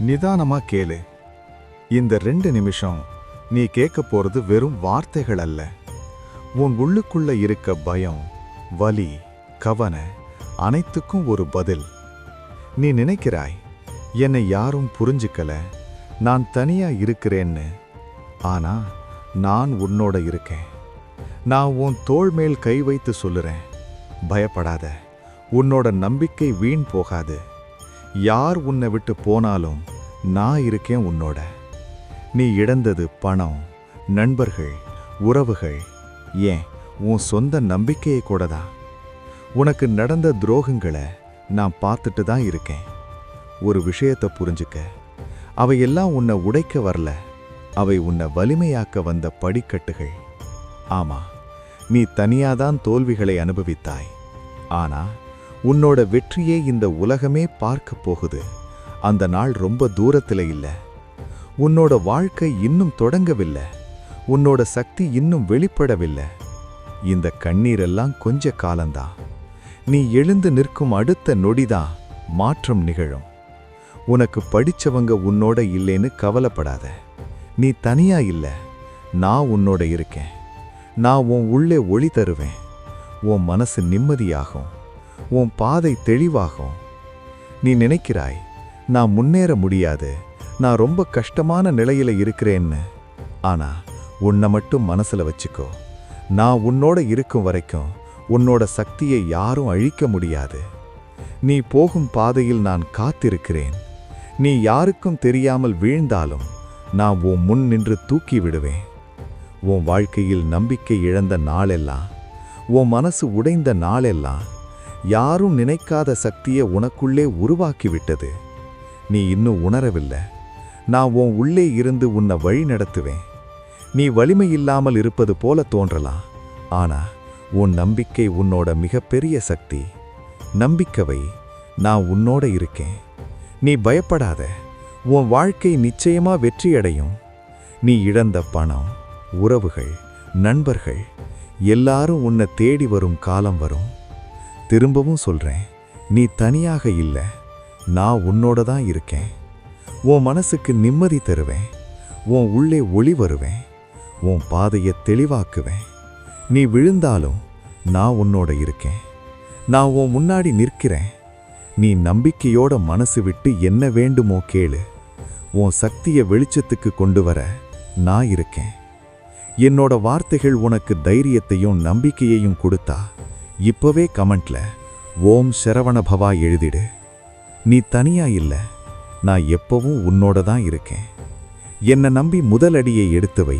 நிதானமா கேளு. இந்த ரெண்டு நிமிஷம் நீ கேட்க போறது வெறும் வார்த்தைகள் அல்ல. உன் உள்ளுக்குள்ள இருக்க பயம் வலி கவன அனைத்துக்கும் ஒரு பதில். நீ நினைக்கிறாய் என்னை யாரும் புரிஞ்சுக்கல. நான் தனியா இருக்கிறேன்னு. ஆனா நான் உன்னோட இருக்கேன். நான் உன் தோள் மேல் கை வைத்து சொல்லுறேன். பயப்படாத. உன்னோட நம்பிக்கை வீண் போகாது. யார் உன்னை விட்டு போனாலும் நான் இருக்கேன் உன்னோட. நீ இழந்தது பணம் நண்பர்கள் உறவுகள் ஏன் உன் சொந்த நம்பிக்கையை கூட தான் உனக்கு நடந்த துரோகங்களை நான் பார்த்துட்டு தான் இருக்கேன். ஒரு விஷயத்தை புரிஞ்சுக்க. அவையெல்லாம் உன்னை உடைக்க வரல. அவை உன்னை வலிமையாக்க வந்த படிக்கட்டுகள். ஆமா நீ தனியாதான் தோல்விகளை அனுபவித்தாய். ஆனா உன்னோட வெற்றியே இந்த உலகமே பார்க்க போகுது. அந்த நாள் ரொம்ப தூரத்தில் இல்லை. உன்னோட வாழ்க்கை இன்னும் தொடங்கவில்லை. உன்னோட சக்தி இன்னும் வெளிப்படவில்லை. இந்த கண்ணீரெல்லாம் கொஞ்ச காலந்தான் நீ எழுந்து நிற்கும் அடுத்த நொடிதான் மாற்றம் நிகழும். உனக்கு படிச்சவங்க உன்னோட இல்லைன்னு கவலைப்படாத. நீ தனியா இல்ல. நான் உன்னோட இருக்கேன். நான் உன் உள்ளே ஒளி தருவேன். உன் மனசு நிம்மதியாகும். உன் பாதை தெளிவாகும். நீ நினைக்கிறாய் நான் முன்னேற முடியாது. நான் ரொம்ப கஷ்டமான நிலையில இருக்கிறேன்னு. ஆனா உன்னை மட்டும் மனசுல வச்சுக்கோ. நான் உன்னோட இருக்கும் வரைக்கும் உன்னோட சக்தியை யாரும் அழிக்க முடியாது. நீ போகும் பாதையில் நான் காத்திருக்கிறேன். நீ யாருக்கும் தெரியாமல் வீழ்ந்தாலும் நான் உன் முன் நின்று தூக்கி விடுவேன். உன் வாழ்க்கையில் நம்பிக்கை இழந்த நாளெல்லாம் உன் மனசு உடைந்த நாளெல்லாம் யாரும் நினைக்காத சக்தியை உனக்குள்ளே உருவாக்கிவிட்டது. நீ இன்னும் உணரவில்லை. நான் உன் உள்ளே இருந்து உன்னை வழி நடத்துவேன். நீ வலிமை இல்லாமல் இருப்பது போல தோன்றலாம். ஆனா உன் நம்பிக்கை உன்னோட மிகப்பெரிய சக்தி. நம்பிக்கவை நான் உன்னோட இருக்கேன். நீ பயப்படாத. உன் வாழ்க்கை நிச்சயமா வெற்றியடையும். நீ இழந்த பணம் உறவுகள் நண்பர்கள் எல்லாரும் உன்னை தேடி வரும் காலம் வரும். திரும்பவும் சொல்கிறேன் நீ தனியாக இல்லை. நான் உன்னோட தான் இருக்கேன். உன் மனசுக்கு நிம்மதி தருவேன். உன் உள்ளே ஒளி வருவேன். உன் பாதையை தெளிவாக்குவேன். நீ விழுந்தாலும் நான் உன்னோட இருக்கேன். நான் உன் முன்னாடி நிற்கிறேன். நீ நம்பிக்கையோட மனசு விட்டு என்ன வேண்டுமோ கேளு. உன் சக்தியை வெளிச்சத்துக்கு கொண்டு வர நான் இருக்கேன். என்னோட வார்த்தைகள் உனக்கு தைரியத்தையும் நம்பிக்கையையும் கொடுத்தா இப்போவே கமெண்ட்ல ஓம் சரவணபவா எழுதிடு. நீ தனியா இல்லை நான் எப்பவும் உன்னோட தான் இருக்கேன். என்னை நம்பி முதல் அடியை எடுத்து வை.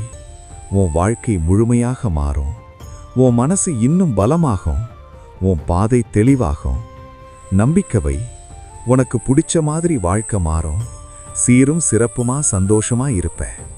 உன் வாழ்க்கை முழுமையாக மாறும். உன் மனசு இன்னும் பலமாகும். உன் பாதை தெளிவாகும். நம்பிக்கை வை. உனக்கு பிடிச்ச மாதிரி வாழ்க்கை மாறும். சீரும் சிறப்புமா சந்தோஷமா இருப்பேன்